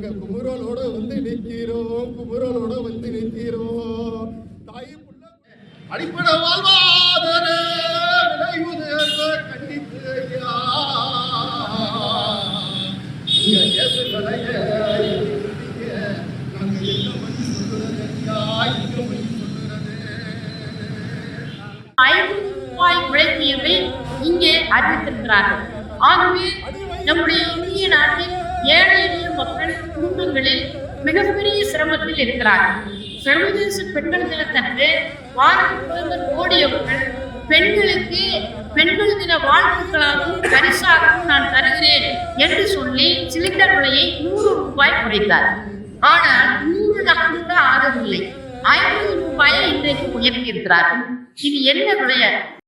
கும்புறோம் குமுறலோட வந்து நிற்கிறோம் தாய் வந்து நிற்கிறோம். தாய் அடிப்படை வாழ்வாதரே ஐந்து இங்கே அறிவித்திருக்கிறார்கள். ஆகவே நம்முடைய இந்திய நாட்டில் ஏழை எளிய மக்கள் குடும்பங்களில் மிகப்பெரிய சிரமத்தில் இருக்கிறார்கள். சர்வதேச பெண்கள் தினத்தன்று வாரம் பிரதமர் பெண்களுக்கு பெண்கள் தின வாழ்த்துக்களாகவும் பரிசாகவும் நான் தருகிறேன் என்று சொல்லி சிலிண்டர் விலையை நூறு ரூபாய் குறைத்தார். ஆனால் நூறு நாள் ஆகவில்லை. ஐநூறு ரூபாயை இன்றைக்கு உயர்த்தியிருக்கிறார்கள். இது என்ன விளையாட்டு